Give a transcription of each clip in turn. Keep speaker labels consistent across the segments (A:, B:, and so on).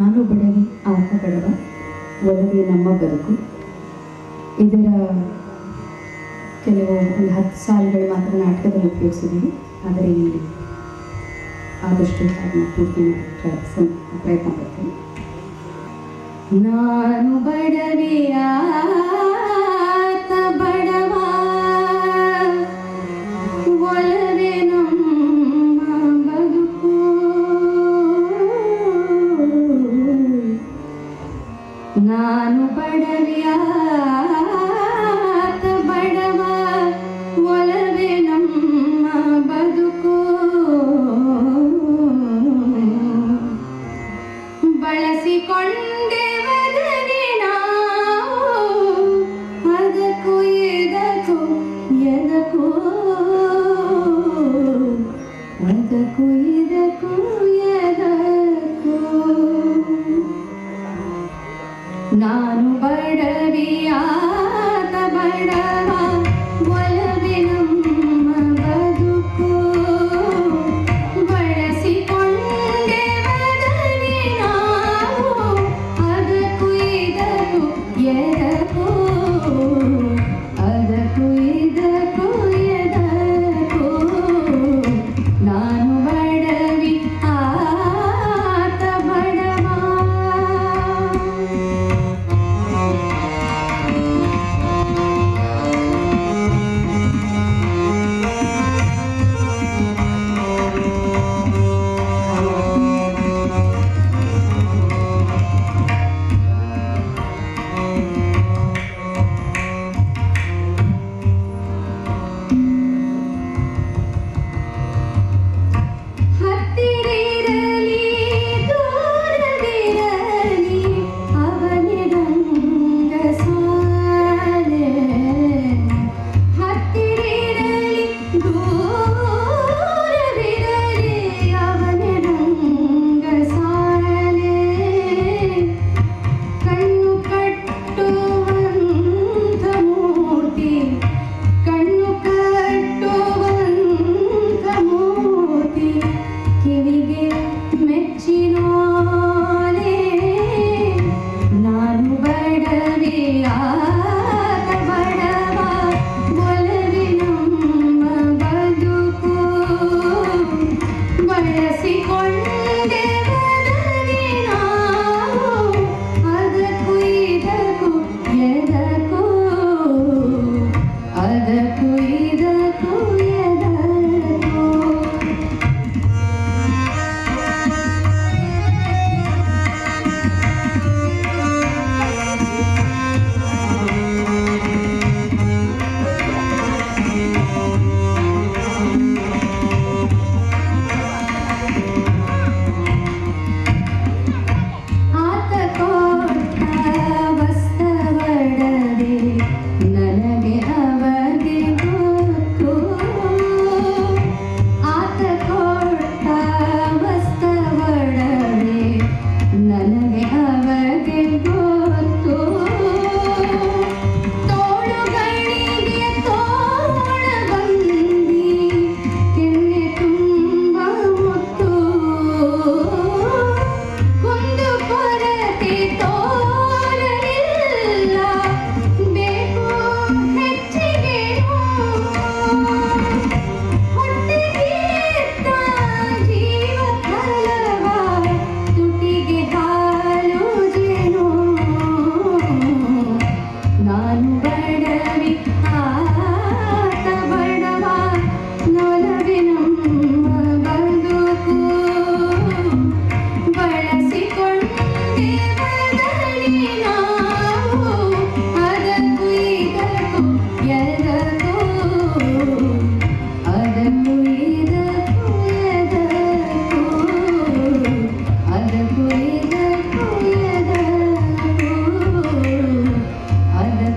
A: ನಾನು ಬೆಳಗಿ ಆತ ಬೆಳವ ಒಳಗೆ ನಮ್ಮ ಬದುಕು. ಇದರ ಕೆಲವು ಒಂದು ಹತ್ತು ಸಾಲುಗಳು ಮಾತ್ರ ನಾಟಕದಲ್ಲಿ ಉಪಯೋಗಿಸಿದ್ದೀವಿ. ಆದರೆ ಇಲ್ಲಿ ಆದಷ್ಟು ಅದನ್ನು ಪೂರ್ತಿ ಪ್ರಯತ್ನ ಪ್ರಯತ್ನ ಮಾಡ್ತೀನಿ ನಾನು ಬಡವಿಯ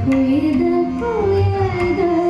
A: created the holy weather.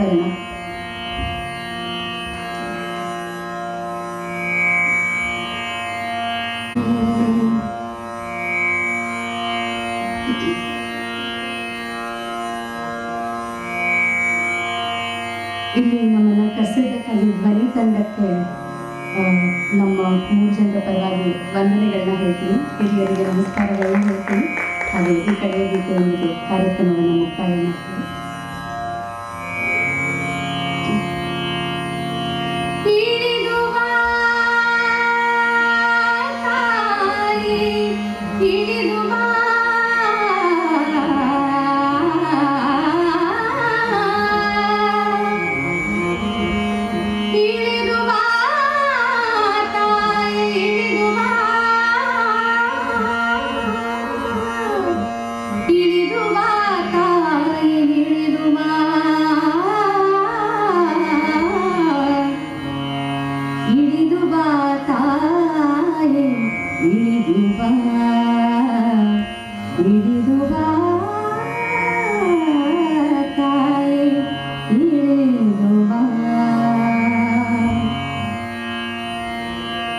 A: Gangavatarana ಇಲ್ಲಿ ನಮ್ಮನ್ನ ಕರೆಸಿದ್ದಕ್ಕಾಗಿ ಧ್ವನಿ ತಂಡಕ್ಕೆ ನಮ್ಮ ಮೂರು ಜನರ ಪರವಾಗಿ ವಂದನೆಗಳನ್ನ ಹೇಳ್ತೀನಿ. ಹಿರಿಯರಿಗೆ ನಮಸ್ಕಾರಗಳನ್ನ ಹೇಳ್ತೀನಿ. ಹಾಗೆ ಈ ಕಡೆಯ ಗೀತೆಯೊಂದಿಗೆ ಕಾರ್ಯಕ್ರಮವನ್ನು ಮುಕ್ತಾಯ ಮಾಡ್ತೀನಿ.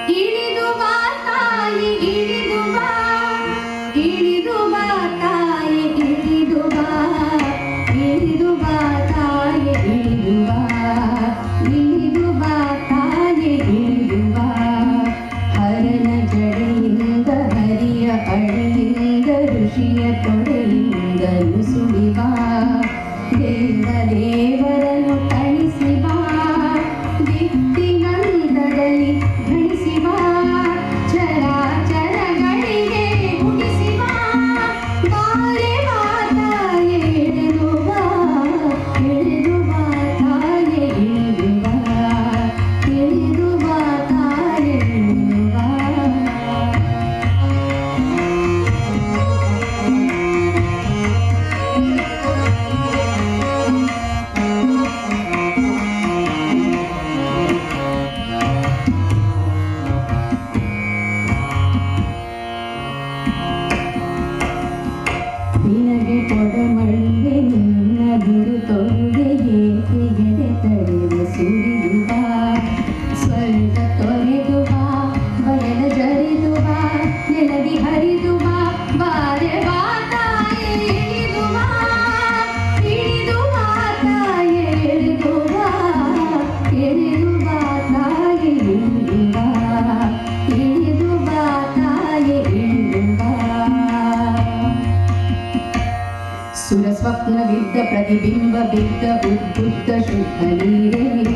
B: ಹಿಡಿದು ಬಾತಾಯಿ ಹಿಡಿದು ಬಾ
A: ಬಿದ್ದ ಪ್ರತಿಬಿಂಬ ಬಿದ್ದ ಉದ್ಬುದ್ಧ ಶುದ್ಧ ನೀರೇ